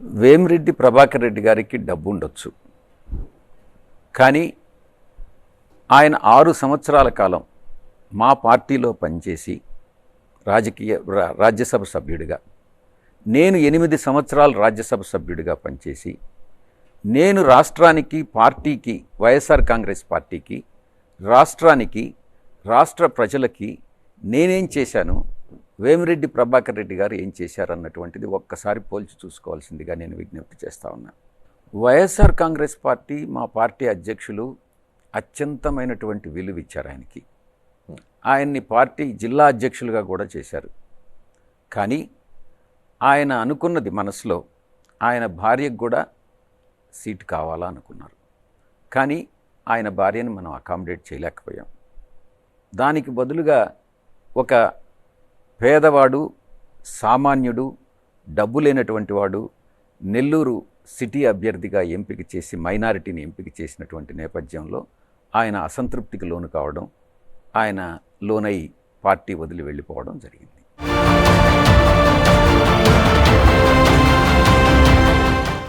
వేమిరెడ్డి ప్రభాకర్ రెడ్డి గారికి డబ్బు ఉండొచ్చు కానీ ఆయన ఆరు సంవత్సరాల కాలం మా పార్టీలో పనిచేసి రాజకీయ రాజ్యసభ సభ్యుడిగా నేను ఎనిమిది సంవత్సరాలు రాజ్యసభ సభ్యుడిగా పనిచేసి నేను రాష్ట్రానికి పార్టీకి వైఎస్ఆర్ కాంగ్రెస్ పార్టీకి రాష్ట్రానికి రాష్ట్ర ప్రజలకి నేనేం చేశాను? వేమిరెడ్డి ప్రభాకర్ రెడ్డి గారు ఏం చేశారన్నటువంటిది ఒక్కసారి పోల్చి చూసుకోవాల్సిందిగా నేను విజ్ఞప్తి చేస్తా ఉన్నా. వైఎస్ఆర్ కాంగ్రెస్ పార్టీ మా పార్టీ అధ్యక్షులు అత్యంతమైనటువంటి విలువ ఇచ్చారు ఆయనకి. ఆయన్ని పార్టీ జిల్లా అధ్యక్షులుగా కూడా చేశారు. కానీ ఆయన అనుకున్నది మనసులో ఆయన భార్యకు కూడా సీట్ కావాలా అనుకున్నారు. కానీ ఆయన భార్యని మనం అకామిడేట్ చేయలేకపోయాం. దానికి బదులుగా ఒక పేదవాడు సామాన్యుడు డబ్బు లేనటువంటి వాడు నెల్లూరు సిటీ అభ్యర్థిగా ఎంపిక చేసి మైనారిటీని ఎంపిక చేసినటువంటి నేపథ్యంలో ఆయన అసంతృప్తికి లోను కావడం ఆయన లోనై పార్టీ వదిలి వెళ్ళిపోవడం జరిగింది.